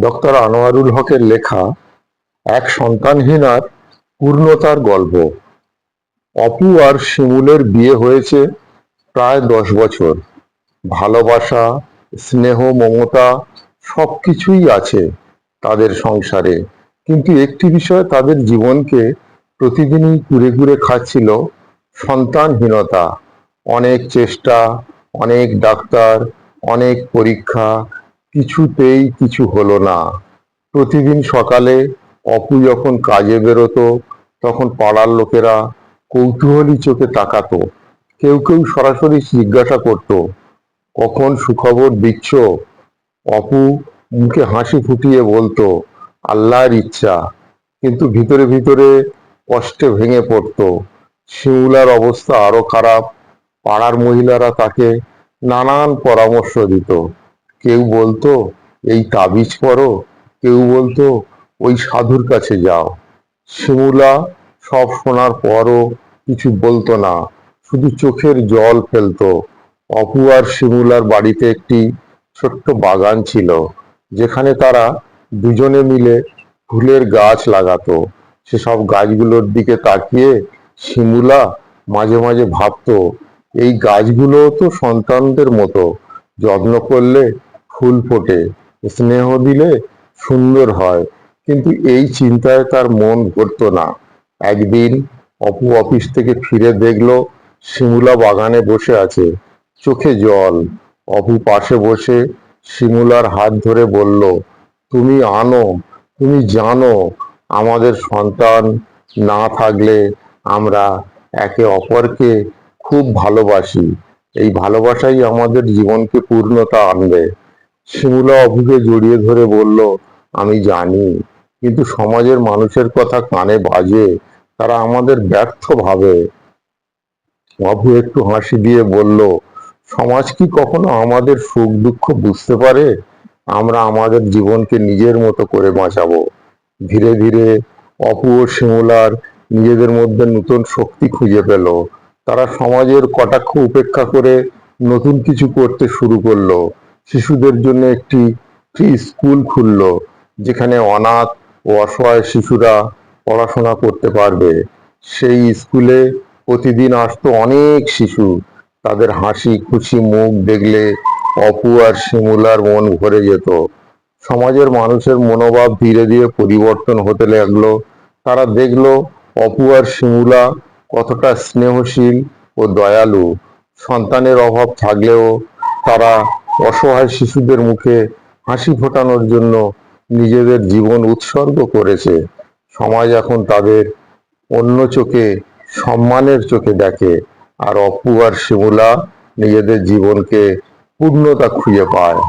Doctor Anwarul হকের লেখা এক সন্তানহীনার পূর্ণতার গল্প। অপু আর শিমুলের বিয়ে হয়েছে প্রায় দশ বছর। ভালোবাসা, স্নেহ, মমতা সব কিছুই আছে তাদের সংসারে। কিন্তু একটি বিষয় তাদের জীবনকে প্রতিদিনই কুড়ে কুড়ে খাচ্ছিল, সন্তানহীনতা। অনেক চেষ্টা, অনেক ডাক্তার, অনেক পরীক্ষা কিছুতেই কিছু হলো না। প্রতিদিন সকালে অপু যখন কাজে বেরোতো, তখন পাড়ার লোকেরা কৌতূহলী চোখে তাকাতো। কেউ কেউ সরাসরি জিজ্ঞাসা করত, কখন সুখবর দিচ্ছ? অপু মুখে হাসি ফুটিয়ে বলতো, আল্লাহর ইচ্ছা। কিন্তু ভিতরে ভিতরে কষ্টে ভেঙে পড়তো। শিমুলার অবস্থা আরও খারাপ। পাড়ার মহিলারা তাকে নানান পরামর্শ দিত। কেউ বলতো, এই তাবিজ করো কেউ বলতো, ওই সাধুর কাছে যাও। শিমুলা সব শোনার পরও কিছু বলতো না, শুধু চোখের জল ফেলতো। অপু আর শিমুলার বাড়িতে একটি ছোট্ট বাগান ছিল, যেখানে তারা দুজনে মিলে ফুলের গাছ লাগাতো। সেসব গাছগুলোর দিকে তাকিয়ে শিমুলা মাঝে মাঝে ভাবতো, এই গাছগুলো তো সন্তানদের মতো, যত্ন করলে ফুল ফোটে। স্নেহ দিলে সুন্দর হয়। কিন্তু এই চিন্তায় তার মন ভরতো না। একদিন অপু অফিস থেকে ফিরে দেখল শিমুলা বাগানে বসে আছে। চোখে জল। অপু পাশে বসে শিমুলার হাত ধরে বলল, তুমি আনো, তুমি জানো, আমাদের সন্তান না থাকলে আমরা একে অপরকে খুব ভালোবাসি। এই ভালোবাসাই আমাদের জীবনকে পূর্ণতা আনবে। শিমুলা অপুকে জড়িয়ে ধরে বলল, আমি জানি, কিন্তু সমাজের মানুষের কথা কানে বাজে, তারা আমাদের ব্যর্থ ভাবে। অপু একটু হাসি দিয়ে বলল, সমাজ কি কখনো আমাদের সুখ দুঃখ বুঝতে পারে? আমরা আমাদের জীবনকে নিজের মতো করে বাঁচাবো। ধীরে ধীরে অপু ও শিমুলার নিজেদের মধ্যে নতুন শক্তি খুঁজে পেল। তারা সমাজের কটাক্ষ উপেক্ষা করে নতুন কিছু করতে শুরু করল। শিশুদের জন্য একটি ফ্রি স্কুল খুললো, যেখানে অনাথ ও অসহায় শিশুরা পড়াশোনা করতে পারবে। সেই স্কুলে প্রতিদিন আসতো অনেক শিশু। তাদের হাসি, খুশি মুখ দেখলে অপু আর শিমুলার মন ভরে যেত। সমাজের মানুষের মনোভাব ধীরে ধীরে পরিবর্তন হতে লাগল। তারা দেখল অপু আর শিমুলা কতটা স্নেহশীল ও দয়ালু। সন্তানের অভাব থাকলেও তারা অসহায় শিশুদের মুখে হাসি ফোটানোর জন্য নিজেদের জীবন উৎসর্গ করেছে। সমাজ এখন তাদের অন্য চোখে, সম্মানের চোখে দেখে আর অপু আর শিমুলা নিজেদের জীবনকে পূর্ণতা খুঁজে পায়।